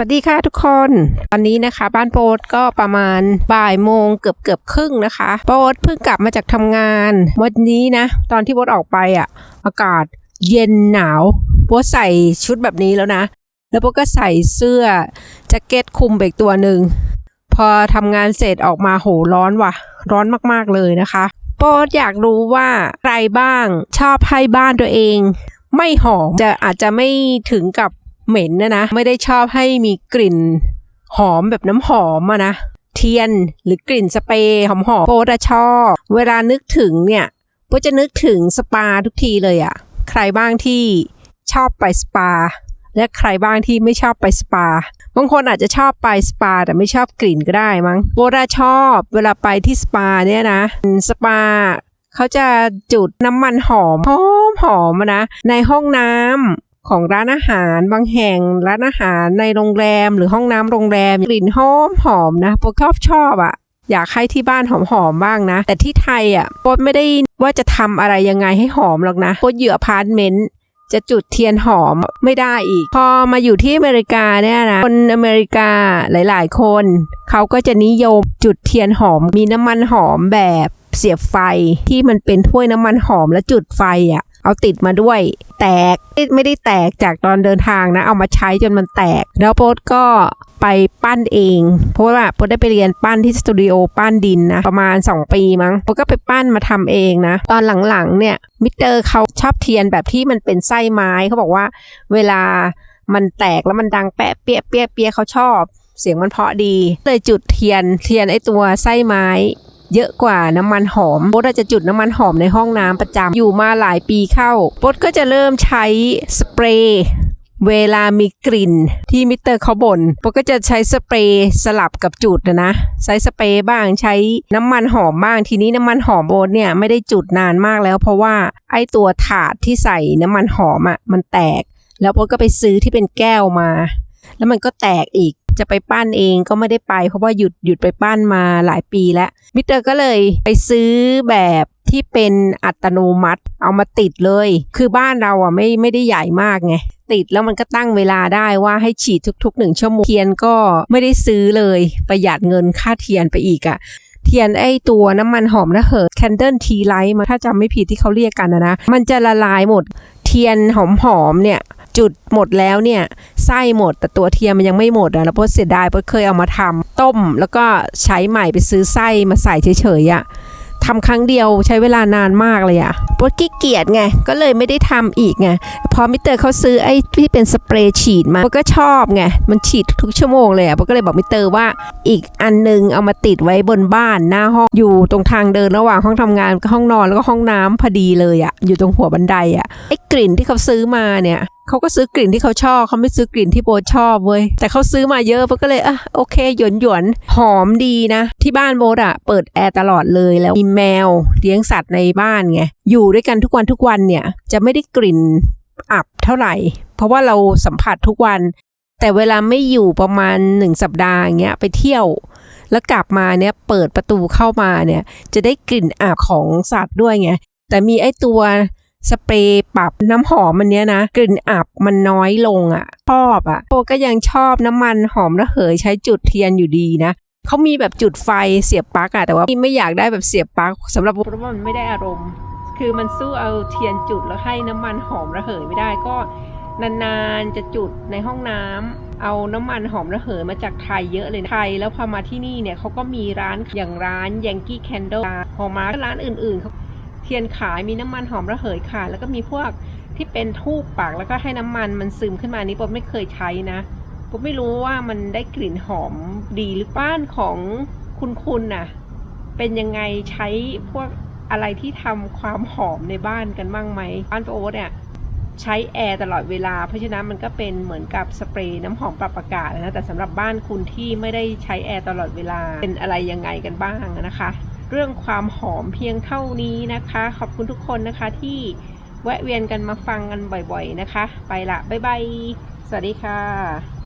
สวัสดีค่ะทุกคนตอนนี้นะคะ บ้านโปดก็ประมาณบ่ายโมงเกือบเกือบครึ่งนะคะ โปดเพิ่งกลับมาจากทำงาน วันนี้นะ ตอนที่โปดออกไปอะ อากาศเย็นหนาวโปดใส่ชุดแบบนี้แล้วนะ แล้วโปดก็ใส่เสื้อแจ็คเก็ตคลุมไปอีกตัวหนึ่งพอทำงานเสร็จออกมาโหร้อนว่ะ ร้อนมากๆเลยนะคะ โปดอยากรู้ว่าใครบ้างชอบให้บ้านตัวเอง ไม่หอมจะอาจจะไม่ถึงกับ เหม็นนะนะ ไม่ได้ชอบให้มีกลิ่นหอมแบบน้ำหอมอะนะ เทียนหรือกลิ่นสเปรย์หอมๆโปดอะชอบเวลานึกถึงเนี่ยโปจะนึกถึงสปาทุกทีเลยอะใครบ้างที่ชอบไปสปา และใครบ้างที่ไม่ชอบไปสปา บางคนอาจจะชอบไปสปา แต่ไม่ชอบกลิ่นก็ได้มั้งโบราชอบเวลาไปที่สปาเนี่ยนะ สปาเขาจะจุดน้ำมันหอมหอมหอมอะนะ ในห้องน้ำ ของร้านอาหารบางแห่งร้านอาหารในโรงแรมหรือห้องน้ำโรงแรมกลิ่นหอมหอมนะโปชอบชอบอะอยากให้ที่บ้านหอมๆบ้างนะ แต่ที่ไทยอะโปดไม่ได้ว่าจะทำอะไรยังไงให้หอมหรอกนะโปดอยู่อพาร์ตเมนต์จะจุดเทียนหอมไม่ได้อีก พอมาอยู่ที่อเมริกาเนี่ยนะคนอเมริกาหลาย ๆ คน เขาก็จะนิยมจุดเทียนหอมมีน้ำมันหอมแบบเสียบไฟที่มันเป็นถ้วยน้ำมันหอมแล้วจุดไฟอะ เอาติดมาด้วย แตกไม่ได้แตกจากตอนเดินทางนะ เอามาใช้จนมันแตก แล้วโป๊ดก็ไปปั้นเอง เพราะว่าโป๊ดได้ไปเรียนปั้นที่สตูดิโอปั้นดินนะประมาณ 2 ปีมั้งโป๊ดก็ไปปั้นมาทำเองนะ ตอนหลังๆเนี่ยมิเตอร์เขาชอบเทียนแบบที่มันเป็นไส้ไม้เขาบอกว่า เวลามันแตกแล้วมันดังแปะเปียเปียเปียเขาชอบ เสียงมันเพาะดี เลยจุดเทียนเทียนไอตัวไส้ไม้ เยอะกว่าน้ำมันหอมโป๊ดอาจจะจุดน้ำมันหอมในห้องน้ำประจำอยู่มาหลายปีเข้าโป๊ดก็จะเริ่มใช้สเปรย์เวลามีกลิ่นที่มิเตอร์เขาบ่นป๊ดก็จะใช้สเปรย์สลับกับจุดนะนะ ใช้สเปรย์บ้างใช้น้ำมันหอมบ้าง ทีนี้น้ำมันหอมโป๊ดเนี่ยไม่ได้จุดนานมากแล้ว เพราะว่าไอตัวถาดที่ใส่น้ำมันหอมอะ่ะมันแตก แล้วโป๊ดก็ไปซื้อที่เป็นแก้วมา แล้วมันก็แตกอีก จะไปปั้นเองก็ไม่ได้ไป เพราะว่าหยุดหยุดไปปั้นมาหลายปีแล้วมิเตอร์ก็เลยไปซื้อแบบที่เป็นอัตโนมัติเอามาติดเลย คือบ้านเราอะไม่ไม่ได้ใหญ่มากไงติดแล้วมันก็ตั้งเวลาได้ว่าให้ฉีดทุกๆหนึ่งชั่วโมงเทียนก็ไม่ได้ซื้อเลยประหยัดเงินค่าเทียนไปอีกอะเทียนไอตัวน้ำมันหอมระเหย Candle Tea Light มาถ้าจำไม่ผิดที่เขาเรียกกันนะนะ มันจะละลายหมดเทียนหอมๆเนี่ย จุดหมดแล้วเนี่ยไส้หมดแต่ตัวเทียมมันยังไม่หมดอะแล้วพอเสียดายพอเคยเอามาทำต้ม แล้วก็ใช้ใหม่ไปซื้อไส้มาใส่เฉยๆอะทำครั้งเดียวใช้เวลานานมากเลยอะพอขี้เกียจไง ก็เลยไม่ได้ทำอีกไง พอมิเตอร์เขาซื้อไอ้ที่เป็นสเปรย์ฉีดมาพอก็ชอบไง มันฉีดทุกชั่วโมงเลยอะพอก็เลยบอกมิเตอร์ว่าอีกอันนึงเอามาติดไว้บนบ้านหน้าห้องอยู่ตรงทางเดินระหว่างห้องทำงานกับห้องนอนแล้วก็ห้องน้ำพอดีเลยอะอยู่ตรงหัวบันไดอะไอ้กลิ่นที่เขาซื้อมาเนี่ย เขาก็ซื้อกลิ่นที่เขาชอบเขาไม่ซื้อกลิ่นที่โบชอบเว้ยแต่เขาซื้อมาเยอะโบก็เลยอะโอเคหยวนหยวนหอมดีนะ ที่บ้านโบอะเปิดแอร์ตลอดเลยแล้วมีแมวเลี้ยงสัตว์ในบ้านไงอยู่ด้วยกันทุกวันทุกวันเนี่ยจะไม่ได้กลิ่นอับเท่าไหร่ เพราะว่าเราสัมผัสทุกวัน แต่เวลาไม่อยู่ประมาณหนึ่งสัปดาห์อย่างเงี้ยไปเที่ยวแล้วกลับมาเนี่ยเปิดประตูเข้ามาเนี่ยจะได้กลิ่นอับของสัตว์ด้วยไงแต่มีไอ้ตัว สเปรย์ปรับน้ำหอมมันเนี้ยนะ กลิ่นอับมันน้อยลงอะ่ะชอบอะ่ะโปก็ยังชอบน้ำมันหอมระเหยใช้จุดเทียนอยู่ดีนะเขามีแบบจุดไฟเสียบปลั๊กอะแต่ว่าไม่อยากได้แบบเสียบปลั๊กสำหรับโบเพราะว่ามันไม่ได้อารมณ์ คือมันสู้เอาเทียนจุดแล้วให้น้ำมันหอมระเหยไม่ได้ก็นานๆจะจุดในห้องน้ำเอาน้ำมันหอมระเหยมาจากไทยเยอะเลยนะไทยแล้วพอมาที่นี่เนี่ยเขาก็มีร้านอย่างร้าน Yankee Candle หอมมาร้านอื่นๆเขา เทียนขายมีน้ำมันหอมระเหยขายแล้วก็มีพวกที่เป็นทูบปักแล้วก็ให้น้ำมันมันซึมขึ้นมานี้ผมไม่เคยใช้นะผมไม่รู้ว่ามันได้กลิ่นหอมดีหรือบ้านของคุณคุณน่ะ เป็นยังไงใช้พวกอะไรที่ทำความหอมในบ้านกันบ้างไหมบ้านโอ๊ตเนี่ยใช้แอร์ตลอดเวลา เพราะฉะนั้นมันก็เป็นเหมือนกับสเปรย์น้ำหอมปรับอากาศนะแต่สำหรับบ้านคุณที่ไม่ได้ใช้แอร์ตลอดเวลาเป็นอะไรยังไงกันบ้างนะคะ เรื่องความหอมเพียงเท่านี้นะคะ ขอบคุณทุกคนนะคะที่แวะเวียนกันมาฟังกันบ่อยๆนะคะ ไปละบ๊ายบาย สวัสดีค่ะ